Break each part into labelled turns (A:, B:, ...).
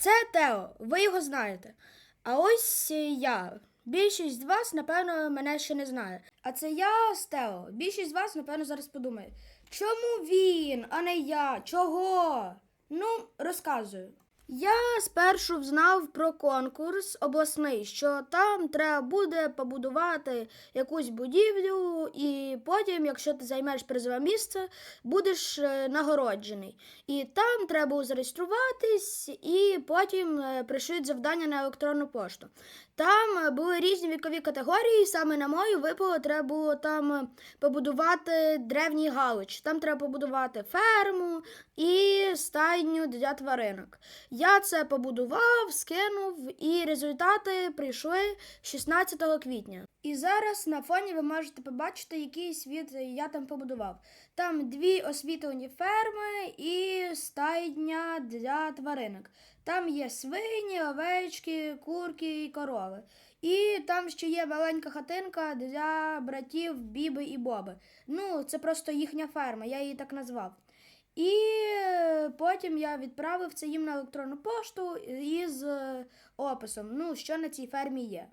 A: Це Тео, ви його знаєте. А ось я. Більшість з вас, напевно, мене ще не знає. А це я з Тео. Більшість з вас, напевно, зараз подумає, чому він, а не я? Чого? Ну, розказую. Я спершу знав про конкурс обласний, що там треба буде побудувати якусь будівлю, і потім, якщо ти займеш призове місце, будеш е, нагороджений. І там треба зареєструватись, і потім е, прийшлють завдання на електронну пошту. Там е, були різні вікові категорії, саме на мою випало, треба було там побудувати древній галич. Там треба побудувати ферму і стайню для тваринок. Я це побудував, скинув, і результати прийшли 16 квітня. І зараз на фоні ви можете побачити, який світ я там побудував. Там дві освітлені ферми і стайня для тваринок. Там є свині, овечки, курки і корови. І там ще є маленька хатинка для братів Біби і Боби. Ну, це просто їхня ферма, я її так назвав. І е, потім я відправив це їм на електронну пошту із е, описом, ну, що на цій фермі є.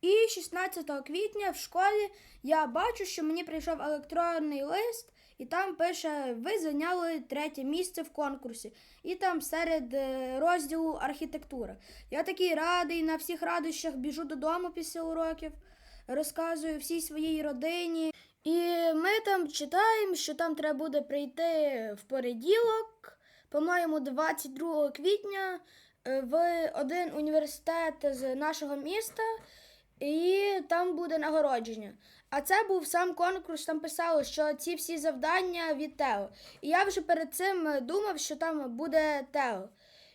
A: І 16 квітня в школі я бачу, що мені прийшов електронний лист, і там пише: ви зайняли третє місце в конкурсі. І там серед е, розділу архітектура. Я такий радий, на всіх радощах біжу додому після уроків, розказую всій своїй родині. І ми там читаємо, що там треба буде прийти в понеділок, по-моєму, 22 квітня е, в один університет з нашого міста, і там буде нагородження. А це був сам конкурс, там писало, що ці всі завдання від Тео. І я вже перед цим думав, що там буде Тео.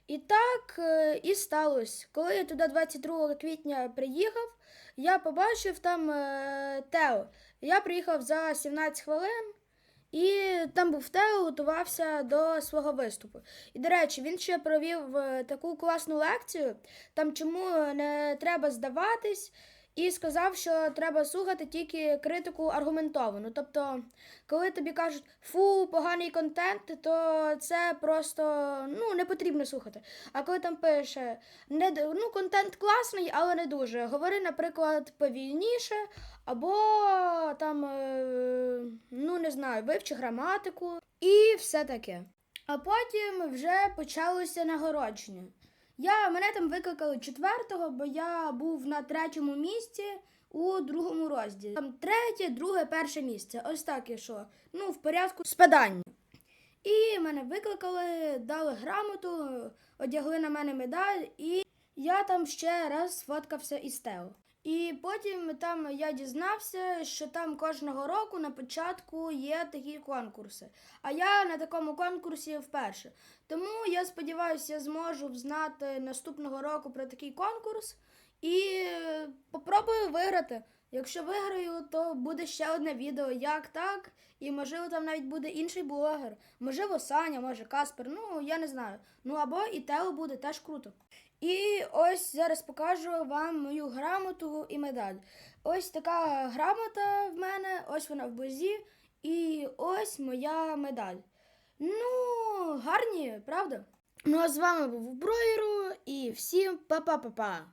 A: І так е, і сталося. Коли я туди 22 квітня приїхав, я побачив там е, Тео. Я приїхав за 17 хвилин, і там був Тео, готувався до свого виступу. І, до речі, він ще провів е, таку класну лекцію, там чому не треба здаватись, і сказав, що треба слухати тільки критику аргументовану. Тобто, коли тобі кажуть фу, поганий контент, то це просто ну, не потрібно слухати. А коли там пише не ну, контент класний, але не дуже. Говори, наприклад, повільніше, або там, е, ну не знаю, вивчи граматику і все таке. А потім вже почалося нагородження. Я, мене там викликали четвертого, бо я був на третьому місці у другому розділі. Там третє, друге, перше місце. Ось так ішло. Ну, в порядку спадання. І мене викликали, дали грамоту, одягли на мене медаль, і я там ще раз сфоткався із Тео. І потім там я дізнався, що там кожного року на початку є такі конкурси. А я на такому конкурсі вперше. Тому я сподіваюся, я зможу знати наступного року про такий конкурс і попробую виграти. Якщо виграю, то буде ще одне відео, як так, і можливо там навіть буде інший блогер. Можливо, Саня, може Каспер, ну я не знаю. Ну або і Тео буде теж круто. І ось зараз покажу вам мою грамоту і медаль. Ось така грамота в мене, ось вона вблизі, і ось моя медаль. Ну, гарні, правда? Ну а з вами був Броєру і всім па-па-па-па.